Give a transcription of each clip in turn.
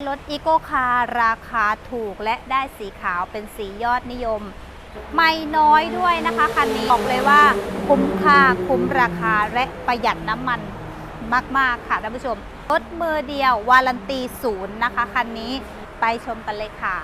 รถอีโกคาร์ราคาถูกและได้สีขาวเป็นสียอดนิยม ไม่น้อยด้วยนะคะคันนี้บอกเลยว่าคุ้มค่าคุ้มราคาและประหยัดน้ำมันมาก ๆ ค่ะท่านผู้ชม รถมือเดียววารันตีศูนย์นะคะคันนี้ไปชมกันเลยค่ะ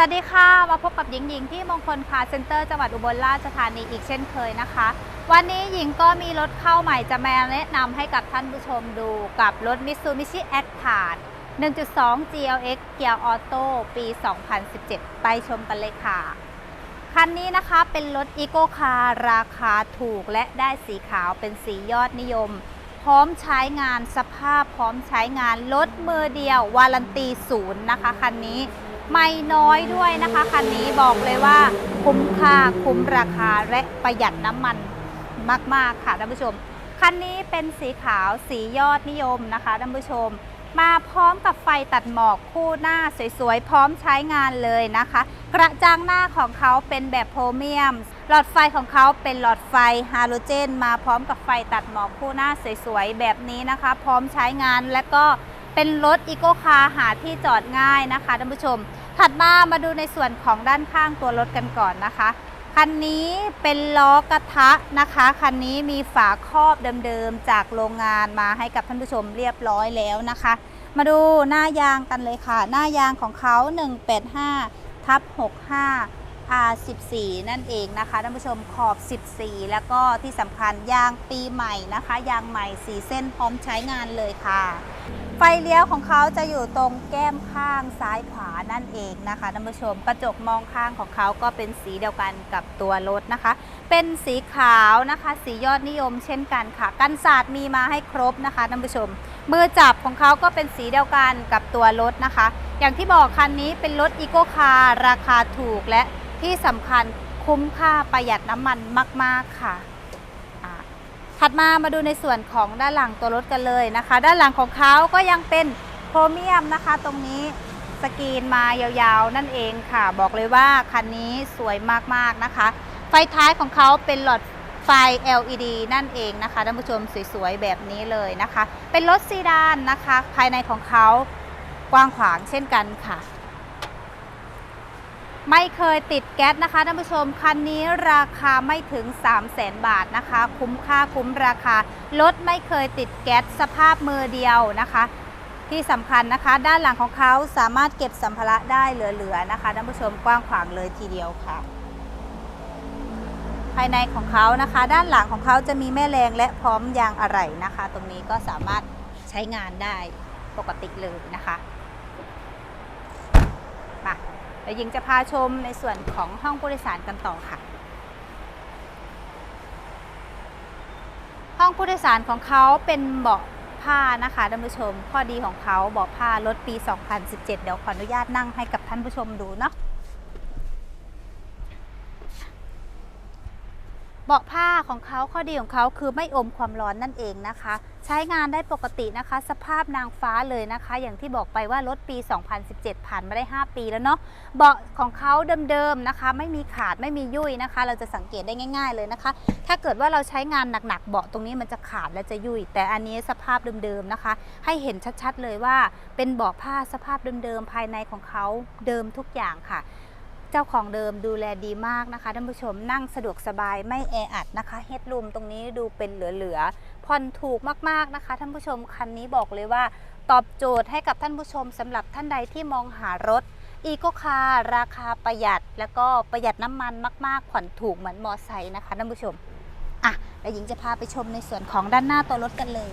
สวัสดีค่ะ มาพบกับหญิงหญิงที่มงคลคาเซ็นเตอร์จังหวัดอุบลราชธานีอีกเช่นเคยนะคะ วันนี้หญิงก็มีรถเข้าใหม่จะมาแนะนำให้กับท่านผู้ชมดูกับรถ Mitsubishi a c t a r 1.2 GLX เกียร์ออโต้ปี 2017 ไปชมกันเลยค่ะ คันนี้นะคะเป็นรถอีโกคาร์ราคาถูกและได้สีขาวเป็นสียอดนิยม พร้อมใช้งานสภาพพร้อมใช้งานรถมือเดียววารันตีศูนย์นะคะคันนี้ ไม่น้อยด้วยนะคะคันนี้บอกเลยว่าคุ้มค่าคุ้มราคาและประหยัดน้ำมันมาก ๆ ค่ะท่านผู้ชม คันนี้เป็นสีขาวสียอดนิยมนะคะท่านผู้ชม มาพร้อมกับไฟตัดหมอกคู่หน้าสวย ๆ พร้อมใช้งานเลยนะคะ กระจังหน้าของเขาเป็นแบบโพรเมียม หลอดไฟของเขาเป็นหลอดไฟฮาโลเจน มาพร้อมกับไฟตัดหมอกคู่หน้าสวย ๆ แบบนี้นะคะ พร้อมใช้งานและก็เป็นรถอีโกคาร์หาที่จอดง่ายนะคะท่านผู้ชม ถัดมามาดูในส่วนของด้านข้างตัวรถกันก่อนนะคะ คันนี้เป็นล้อกระทะนะคะ คันนี้มีฝาครอบเดิมๆจากโรงงานมาให้กับท่านผู้ชมเรียบร้อยแล้วนะคะ มาดูหน้ายางกันเลยค่ะ หน้ายางของเขา 185ทับ65 R14 นั่นเองนะคะท่านผู้ชมขอบ 14 แล้วก็ที่สำคัญยางปีใหม่นะคะ ยางใหม่4เส้นพร้อมใช้งานเลยค่ะ ไฟเลี้ยวของเขาจะอยู่ตรงแก้มข้างซ้ายขวานั่นเองนะคะท่านผู้ชมกระจกมองข้างของเขาก็เป็นสีเดียวกันกับตัวรถนะคะ เป็นสีขาวนะคะ สียอดนิยมเช่นกันค่ะกันศาสตร์มีมาให้ครบนะคะท่านผู้ชมมือจับของเขาก็เป็นสีเดียวกันกับตัวรถนะคะ อย่างที่บอกคันนี้เป็นรถอีโกคาร์ราคาถูกและที่สำคัญคุ้มค่าประหยัดน้ำมันมาก ๆ ค่ะ ถัดมามาดูในส่วนของด้านหลังตัวรถกันเลยนะคะ ด้านหลังของเขาก็ยังเป็นโครเมียมนะคะ ตรงนี้สกรีนมายาวๆ นั่นเองค่ะ บอกเลยว่าคันนี้สวยมากๆนะคะ ไฟท้ายของเขาเป็นหลอดไฟ LED นั่นเองนะคะท่านผู้ชมสวยๆ แบบนี้เลยนะคะ เป็นรถซีดานนะคะ ภายในของเขากว้างขวางเช่นกันค่ะ ไม่เคยติดแก๊สนะคะท่านผู้ชม คันนี้ราคาไม่ถึง 3 0 0แสนบาทนะคะ คุ้มค่าคุ้มราคารถไม่เคยติดแก๊สสภาพมือเดียวนะคะ ที่สำคัญนะคะ ด้านหลังของเขาสามารถเก็บสัมภาระได้เหลือๆนะคะท่านผู้ชมกว้างขวางเลยทีเดียวค่ะ ภายในของเขานะคะ ด้านหลังของเขาจะมีแม่แรงและพร้อมยางอะไหล่นะคะ ตรงนี้ก็สามารถใช้งานได้ปกติเลยนะคะ ดี๋ยวหญิงจะพาชมในส่วนของห้องผู้โดยสารกันต่อค่ะ ห้องผู้โดยสารของเขาเป็นเบาะผ้านะคะท่านผู้ชม ข้อดีของเขาเบาะผ้ารถปี 2017 เดี๋ยวขออนุญาตนั่งให้กับท่านผู้ชมดูเนาะ เบาะผ้าของเขาข้อดีของเขาคือไม่อมความร้อนนั่นเองนะคะ ใช้งานได้ปกตินะคะ สภาพนางฟ้าเลยนะคะ อย่างที่บอกไปว่ารถปี 2017 ผ่านมาได้ 5 ปีแล้วเนาะเบาะของเขาเดิมๆนะคะ ไม่มีขาดไม่มียุ่ยนะคะ เราจะสังเกตได้ง่าย ๆเลยนะคะ ถ้าเกิดว่าเราใช้งานหนักๆเบาะตรงนี้มันจะขาดและจะยุ่ย แต่อันนี้สภาพเดิมๆนะคะ ให้เห็นชัดๆเลยว่าเป็นเบาะผ้าสภาพเดิมๆภายในของเขาเดิมทุกอย่างค่ะ เจ้าของเดิมดูแลดีมากนะคะท่านผู้ชมนั่งสะดวกสบายไม่แออัดนะคะเฮดรูมตรงนี้ดูเป็นเหลือๆผ่อนถูกมากๆนะคะท่านผู้ชมคันนี้บอกเลยว่า ตอบโจทย์ให้กับท่านผู้ชมสำหรับท่านใดที่มองหารถอีโกคาร์ราคาประหยัดแล้วก็ประหยัดน้ำมันมากๆ ผ่อนถูกเหมือนมอไซค์นะคะท่านผู้ชมอะแล้วหญิงจะพาไปชมในส่วนของด้านหน้าตัวรถกันเลย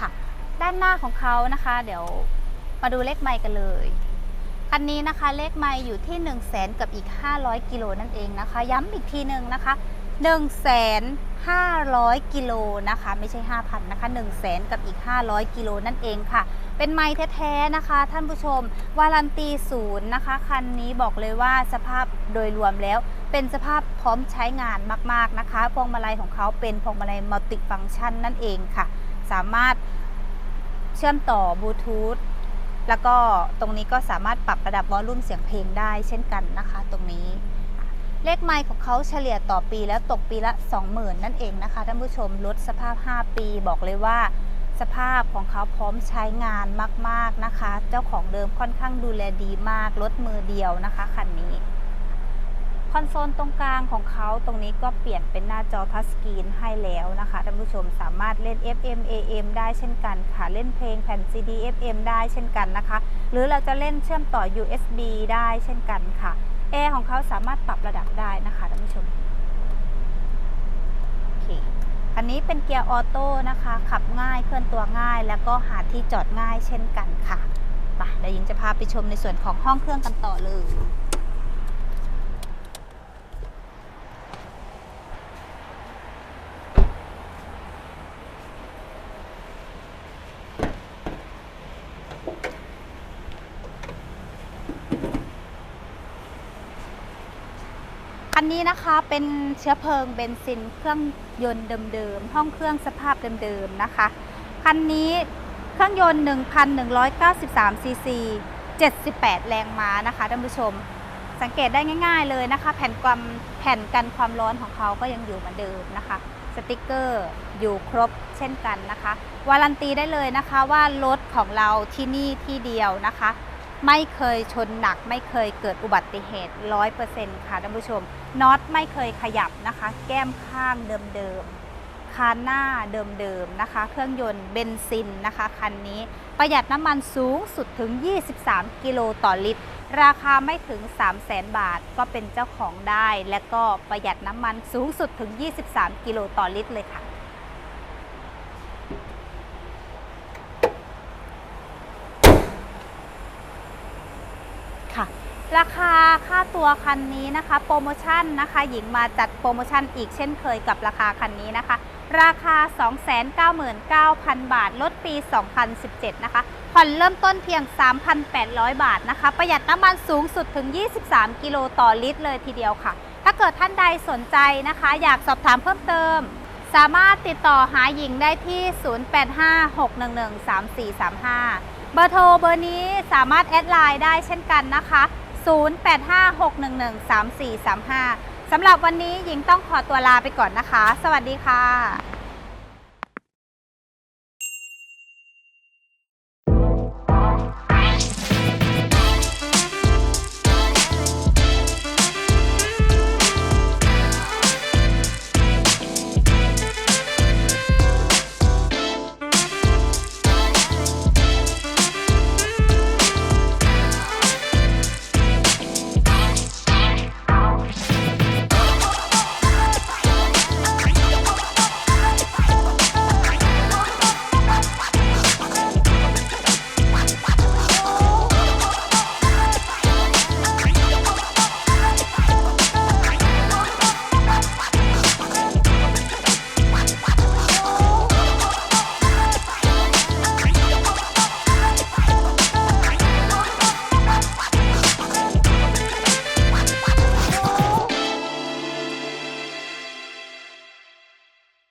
ค่ะด้านหน้า ของเขานะคะ เดี๋ยวมาดูเลขไมล์กันเลยคันนี้นะคะเลขไมล์อยู่ที่1 0 0 0 0แสนกับอีก 500กิโลนั่นเองนะคะ ย้ำอีกทีหนึ่งนะคะ1 5 0 0กิโลนะคะ ไม่ใช่ 5,000นะคะ1 0 0 0 0แสนกับอีก 500กิโลนั่นเองค่ะ เป็นไม้แท้ๆนะคะ ท่านผู้ชม วารันตีศูนย์นะคะคันนี้บอกเลยว่าสภาพโดยรวมแล้ว เป็นสภาพพร้อมใช้งานมากๆนะคะพวงมาลัยของเขาเป็นพวงมาลัยมัลติฟังก์ชันนั่นเองค่ะ สามารถ เชื่อมต่อบลูทูธแล้วก็ตรงนี้ก็สามารถปรับระดับวอลลุ่มเสียงเพลงได้เช่นกันนะคะ ตรงนี้ เลขไมล์ของเขาเฉลี่ยต่อปีแล้วตกปีละ 20,000 นั่นเองนะคะท่านผู้ชมลดสภาพ 5 ปีบอกเลยว่า สภาพของเขาพร้อมใช้งานมาก ๆนะคะ เจ้าของเดิมค่อนข้างดูแลดีมากรถมือเดียวนะคะคันนี้ อนโซลตรงกลางของเขาตรงนี้ก็เปลี่ยนเป็นหน้าจอทัชสกรีนให้แล้วนะคะท่านผู้ชมสามารถเล่น FM AM ได้เช่นกันค่ะ เล่นเพลงแผ่น CD FM ได้เช่นกันนะคะ หรือเราจะเล่นเชื่อมต่อ USB ได้เช่นกันค่ะแอร์ของเขาสามารถปรับระดับได้นะคะท่านผู้ชมโอเคอันนี้เป็นเกียร์ออโต้นะคะ ขับง่ายเคลื่อนตัวง่าย แล้วก็หาที่จอดง่ายเช่นกันค่ะไปเดี๋ยวยิงจะพาไปชมในส่วนของห้องเครื่องกันต่อเลย คันนี้นะคะเป็นเชื้อเพลิงเบนซินเครื่องยนต์เดิมๆ ห้องเครื่องสภาพเดิมๆนะคะ คันนี้เครื่องยนต์ 1,193 ซีซี 78 แรงม้านะคะท่านผู้ชม สังเกตได้ง่าย ๆเลยนะคะ แผ่นความแผ่นกันความร้อนของเขาก็ยังอยู่เหมือนเดิมนะคะ สติกเกอร์อยู่ครบเช่นกันนะคะ วารันตีได้เลยนะคะว่ารถของเราที่นี่ที่เดียวนะคะ ไม่เคยชนหนัก ไม่เคยเกิดอุบัติเหตุ 100%ค่ะท่านผู้ชมน็อตไม่เคยขยับนะคะ แก้มข้างเดิมๆคานหน้าเดิมๆนะคะ เครื่องยนต์เบนซินนะคะคันนี้ประหยัดน้ำมันสูงสุดถึง 23 กิโลต่อลิตร ราคาไม่ถึง 3 0 0แสนบาทก็เป็นเจ้าของได้ และก็ประหยัดน้ำมันสูงสุดถึง 23 กิโลต่อลิตรเลยค่ะค่ะ ราคาค่าตัวคันนี้นะคะ โปรโมชั่นนะคะ หญิงมาจัดโปรโมชั่นอีกเช่นเคยกับราคาคันนี้นะคะ ราคา 299,000 บาท ลดปี 2017 นะคะ ผ่อนเริ่มต้นเพียง 3,800 บาทนะคะ ประหยัดน้ำมันสูงสุดถึง 23 กิโลต่อลิตรเลยทีเดียวค่ะ ถ้าเกิดท่านใดสนใจนะคะ อยากสอบถามเพิ่มเติม สามารถติดต่อหาหญิงได้ที่ 0856113435 เบอร์โทรเบอร์นี้สามารถแอดไลน์ได้เช่นกันนะคะ 0856113435สำหรับวันนี้หญิงต้องขอตัวลาไปก่อนนะคะ สวัสดีค่ะ